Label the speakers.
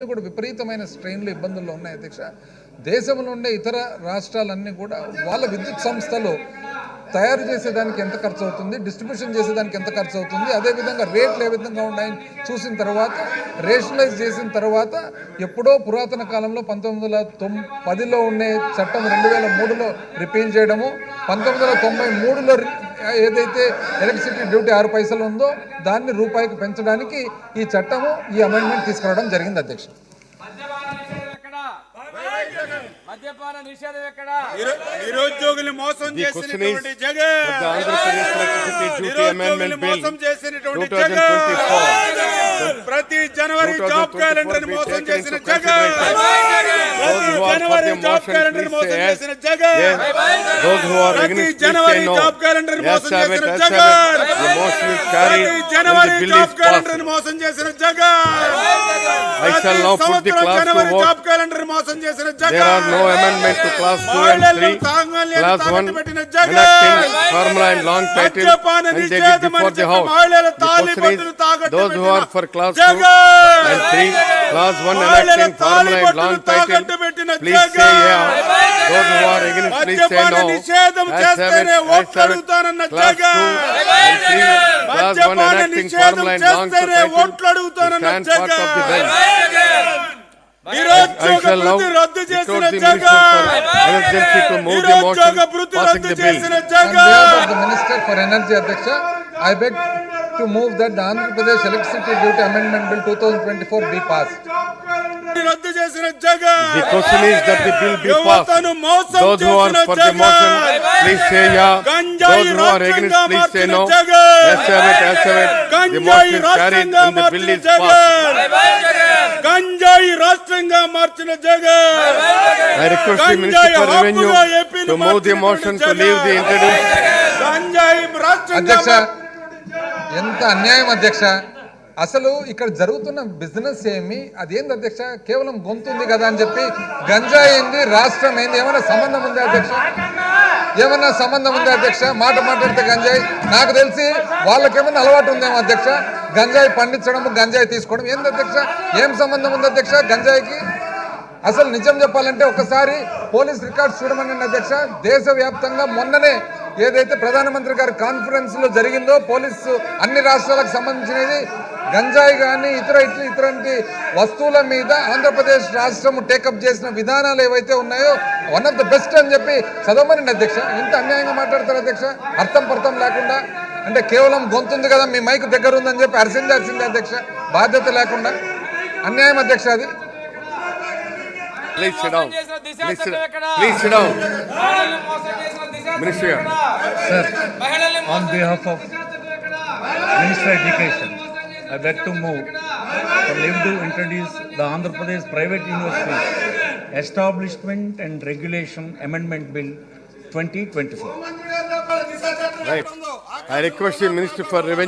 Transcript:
Speaker 1: కూడా విపరీతమైన స్ట్రెయిన్లు ఇబ్బందుల్లో ఉన్నాయి అధ్యక్ష. దేశంలో ఉండే ఇతర రాష్ట్రాలన్నీ కూడా వాళ్ళ విద్యుత్ సంస్థలు తయారు చేసేదానికి ఎంత ఖర్చు అవుతుంది డిస్ట్రిబ్యూషన్ చేసేదానికి ఎంత ఖర్చు అవుతుంది అదేవిధంగా రేట్లు ఏ విధంగా ఉన్నాయని చూసిన తర్వాత రేషనలైజ్ చేసిన తర్వాత ఎప్పుడో పురాతన కాలంలో పంతొమ్మిది వందల తొమ్ పదిలో ఉండే చట్టం రెండు వేల మూడులో రిపీల్ చేయడము పంతొమ్మిది వందల తొంభై మూడులో ఏదైతే ఎలక్ట్రిసిటీ డ్యూటీ ఆరు పైసలు ఉందో దాన్ని రూపాయికి పెంచడానికి ఈ చట్టము ఈ అమెండ్మెంట్ తీసుకురావడం జరిగింది అధ్యక్షుడు
Speaker 2: మద్యపాన నిషేధం ఎక్కడ
Speaker 3: నిరు- నిరుద్యోగుల్ని మోసం చేసినటువంటి జగన్ మోసం చేసినటువంటి
Speaker 4: 2024
Speaker 3: జగన్ ప్రతి జనవరి జాబ్
Speaker 4: 2024
Speaker 3: క్యాలెండర్ మోసం చేసిన జగన్ ప్రతి జనవరి జాబ్ క్యాలెండర్ మోసం. చేసిన జగన్ ప్రతి జనవరి. జాబ్ క్యాలెండర్ మోసం చేసిన జగన్ ప్రతి జనవరి జాబ్ క్యాలెండర్. మోసం చేసిన Jagan
Speaker 4: I shall now put the class to vote. There are no amendment to class 2 and
Speaker 3: మహిళలను
Speaker 4: 3.
Speaker 3: తాంగల్యాన్ని
Speaker 4: Class 1
Speaker 3: తాకట్టు పెట్టిన Jagan
Speaker 4: enacting formula and long title and it
Speaker 3: నిషేధం
Speaker 4: before the house. The question is, those who are for class 2
Speaker 3: Jagan
Speaker 4: and 3, class 1
Speaker 3: మహిళల
Speaker 4: enacting formula and long title, please say yeah. Those who are against, please say no. Ayes have it,
Speaker 3: ఓట్లు
Speaker 4: have it. Class 2
Speaker 3: Jagan
Speaker 4: and 3, class 1
Speaker 3: మద్యపాన నిషేధం చేస్తేనే ఓట్లు అడుగుతానన్న జగన్ నిరుద్యోగ రద్దు చేసిన నిరుద్యోగ వృత్తి రద్దు. చేసిన
Speaker 1: Energy, Adyaksha, I beg to move that the Andhra Pradesh Electricity Duty Amendment Bill 2024 be passed.
Speaker 3: రద్దు చేసిన జగన్
Speaker 4: passed.
Speaker 3: మోసం
Speaker 4: Those who are
Speaker 3: చేసిన
Speaker 4: for the motion,
Speaker 3: Jagan
Speaker 4: please say yeah.
Speaker 3: గంజాయి
Speaker 4: Those who are against,
Speaker 3: రాష్ట్రంగా
Speaker 4: please say
Speaker 3: మార్చిన
Speaker 4: no.
Speaker 3: Jagan
Speaker 4: Yes, have it, yes, have it. The
Speaker 3: గంజాయి
Speaker 4: motion is carried and the bill
Speaker 3: మార్చిన
Speaker 4: is passed.
Speaker 3: Jagan గంజాయి రాష్ట్రంగా మార్చిన Jagan
Speaker 4: the Minister
Speaker 3: గంజాయి
Speaker 4: for Revenue
Speaker 3: హక్కుగా ఏపీని
Speaker 4: to move the motion to leave the introduced.
Speaker 3: గంజాయి రాష్ట్రంగా
Speaker 1: అధ్యక్ష ఎంత అన్యాయం అధ్యక్ష అసలు ఇక్కడ జరుగుతున్న బిజినెస్ ఏమి? అదేంది అధ్యక్ష? కేవలం గొంతుంది కదా అని చెప్పి గంజా ఏంది? రాష్ట్రం ఏంది? ఏమైనా సంబంధం ఉందా అధ్యక్ష? ఏమన్నా సంబంధం ఉందా అధ్యక్ష? మాట మాట్లాడితే గంజాయి. నాకు తెలిసి వాళ్ళకేమన్నా అలవాటు ఉందేమో అధ్యక్ష? గంజాయి పండించడం గంజాయి తీసుకోవడం. ఏంది అధ్యక్ష? ఏం సంబంధం ఉంది అధ్యక్ష గంజాయికి? అసలు నిజం చెప్పాలంటే ఒకసారి పోలీస్ రికార్డ్స్ చూడమని అధ్యక్ష దేశవ్యాప్తంగా మొన్ననే ఏదైతే ప్రధానమంత్రి గారి కాన్ఫరెన్స్లో జరిగిందో పోలీసు అన్ని రాష్ట్రాలకు సంబంధించినది గంజాయి కానీ ఇతర ఇతర ఇతరంటి వస్తువుల మీద ఆంధ్రప్రదేశ్ రాష్ట్రం టేకప్ చేసిన విధానాలు ఏవైతే ఉన్నాయో వన్ ఆఫ్ ద బెస్ట్ అని చెప్పి చదవమని అధ్యక్ష ఇంత అన్యాయంగా మాట్లాడతారు అధ్యక్ష? అర్థం పర్థం లేకుండా? అంటే కేవలం గొంతుంది కదా మీ మైక్ దగ్గర ఉందని చెప్పి అరిసిందాల్సిందే అధ్యక్ష బాధ్యత లేకుండా? అన్యాయం అధ్యక్ష అది?
Speaker 2: దిశ
Speaker 4: Please sit,
Speaker 2: చట్టం ఎక్కడ?
Speaker 4: please
Speaker 5: I beg to move for leave to introduce the Andhra Pradesh Private University Establishment and Regulation Amendment Bill 2024.
Speaker 4: Right. I request the Minister for Revenue.